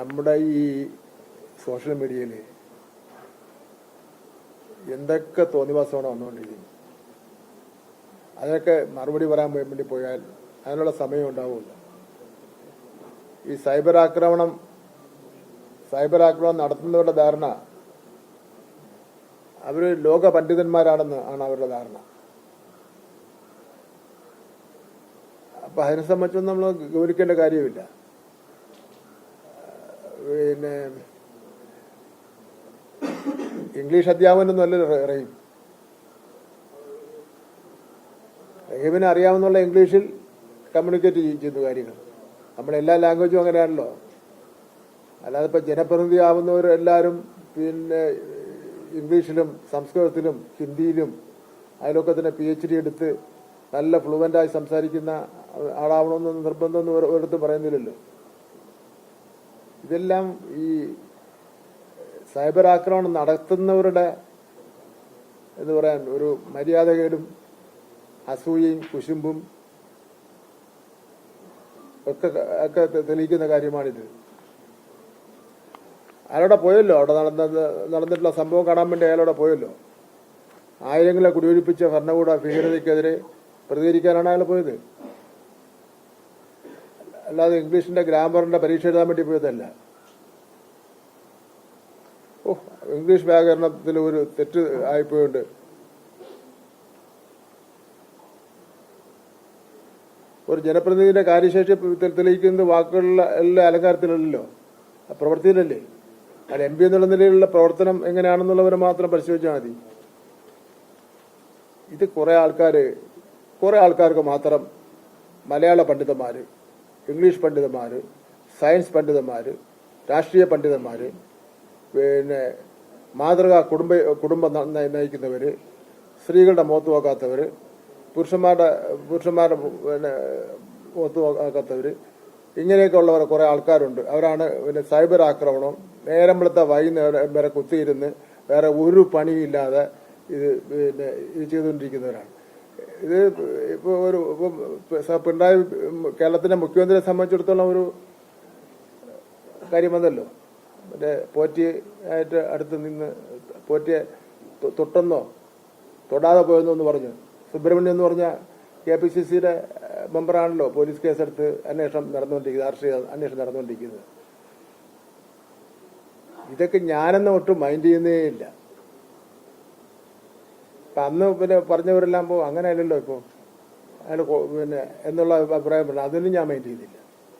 നമ്മുടെ ഈ സോഷ്യൽ മീഡിയയിൽ എന്തൊക്കെ തോന്നിവാസമാണ് വന്നുകൊണ്ടിരിക്കുന്നത്? അതിനൊക്കെ മറുപടി പറയാൻ വേണ്ടി പോയാൽ അതിനുള്ള സമയം ഉണ്ടാവില്ല ഈ സൈബർ ആക്രമണം സൈബർ ആക്രമണം നടത്തുന്നവരുടെ ധാരണ അവർ ലോക പണ്ഡിതന്മാരാണെന്ന് ആണ് അവരുടെ ധാരണ. അപ്പൊ അതിനെ സംബന്ധിച്ചൊന്നും നമ്മൾ ഗൗരിക്കേണ്ട കാര്യമില്ല പിന്നെ ഇംഗ്ലീഷ് അധ്യാപനമൊന്നും അല്ലല്ലോ റ- റഹീം. റഹീമിനെ അറിയാമെന്നുള്ള ഇംഗ്ലീഷിൽ കമ്മ്യൂണിക്കേറ്റ് ചെയ്യുന്ന കാര്യങ്ങൾ. നമ്മളെല്ലാ ലാംഗ്വേജും അങ്ങനെയാണല്ലോ. അല്ലാതെ ഇപ്പം ജനപ്രതിനിധി ആവുന്നവരെല്ലാവരും പിന്നെ ഇംഗ്ലീഷിലും സംസ്കൃതത്തിലും ഹിന്ദിയിലും അതിലൊക്കെ തന്നെ പി എച്ച് ഡി എടുത്ത് നല്ല ഫ്ലുവന്റായി സംസാരിക്കുന്ന ആളാവണമെന്ന് നിർബന്ധമൊന്നും ഒരു- ഒരിടത്തും പറയുന്നില്ലല്ലോ. ഇതെല്ലാം ഈ സൈബർ ആക്രമണം നടത്തുന്നവരുടെ എന്ന് പറയാൻ ഒരു മര്യാദകേടും അസൂയയും കുശുമ്പും ഒക്കെ ഒക്കെ തെളിയിക്കുന്ന കാര്യമാണിത്. അയാളോടെ പോയല്ലോ? അവിടെ നടന്ന നടന്നിട്ടുള്ള സംഭവം കാണാൻ വേണ്ടി അയാളോടെ പോയല്ലോ? ആയിരങ്ങളെ കുടിയൊഴിപ്പിച്ച ഭരണകൂട ഭീകരതയ്ക്കെതിരെ പ്രതികരിക്കാനാണ് അയാൾ പോയത്? അല്ലാതെ ഇംഗ്ലീഷിന്റെ ഗ്രാമറിന്റെ പരീക്ഷ എഴുതാൻ വേണ്ടി പോയതല്ല. ഓ ഇംഗ്ലീഷ് വ്യാകരണത്തിൽ ഒരു തെറ്റ് ആയിപ്പോയുണ്ട്. ഒരു ജനപ്രതിനിധിയുടെ കാര്യശേഷി തെളിയിക്കുന്നത് വാക്കുകളിലെ എല്ലാ അലങ്കാരത്തിലല്ലോ ആ പ്രവൃത്തിയിലല്ലേ? അത് എം പി എന്നുള്ള നിലയിലുള്ള പ്രവർത്തനം എങ്ങനെയാണെന്നുള്ളവരെ മാത്രം പരിശോധിച്ചാൽ മതി. ഇത് കുറെ ആൾക്കാർ കുറെ ആൾക്കാർക്ക് മാത്രം മലയാള പണ്ഡിതന്മാര് ഇംഗ്ലീഷ് പണ്ഡിതന്മാർ സയൻസ് പണ്ഡിതന്മാർ രാഷ്ട്രീയ പണ്ഡിതന്മാർ പിന്നെ മാതൃകാ കുടുംബ കുടുംബം ന- ന- നയിക്കുന്നവര് സ്ത്രീകളുടെ മുഖത്ത് നോക്കാത്തവർ പുരുഷന്മാരുടെ പുരുഷന്മാരുടെ പിന്നെ മുഖത്ത് നോക്കാത്തവർ ഇങ്ങനെയൊക്കെ ഉള്ളവർ കുറേ ആൾക്കാരുണ്ട്. അവരാണ് പിന്നെ സൈബർ ആക്രമണം നേരം വെളുത്ത വൈകുന്നേരം വരെ കുത്തിയിരുന്ന് വേറെ ഒരു പണിയില്ലാതെ ഇത് പിന്നെ ഇത് ചെയ്തുകൊണ്ടിരിക്കുന്നവരാണ്. ഇത് ഇപ്പോൾ ഒരു ഇപ്പൊ പിണറായി കേരളത്തിന്റെ മുഖ്യമന്ത്രിയെ സംബന്ധിച്ചിടത്തോളം ഒരു കാര്യം വന്നല്ലോ മറ്റേ പോറ്റി ആയിട്ട് അടുത്ത് നിന്ന് പോറ്റിയെ തൊട്ടെന്നോ തൊടാതെ പോയെന്നോ എന്ന് പറഞ്ഞു. സുബ്രഹ്മണ്യം എന്ന് പറഞ്ഞ കെ പി സി സിയുടെ മെമ്പറാണല്ലോ പോലീസ് കേസെടുത്ത് അന്വേഷണം നടന്നുകൊണ്ടിരിക്കുന്നത് രാഷ്ട്രീയ അന്വേഷണം നടന്നുകൊണ്ടിരിക്കുന്നത്. ഇതൊക്കെ ഞാനെന്ന് ഒട്ടും മൈൻഡ് ചെയ്യുന്നേ ഇല്ല. അന്ന് പിന്നെ പറഞ്ഞവരെല്ലാം പോ അങ്ങനെയല്ലല്ലോ ഇപ്പോൾ അയാൾ പിന്നെ എന്നുള്ള അഭിപ്രായം പറഞ്ഞു അതൊന്നും ഞാൻ മൈൻഡ് ചെയ്തില്ല.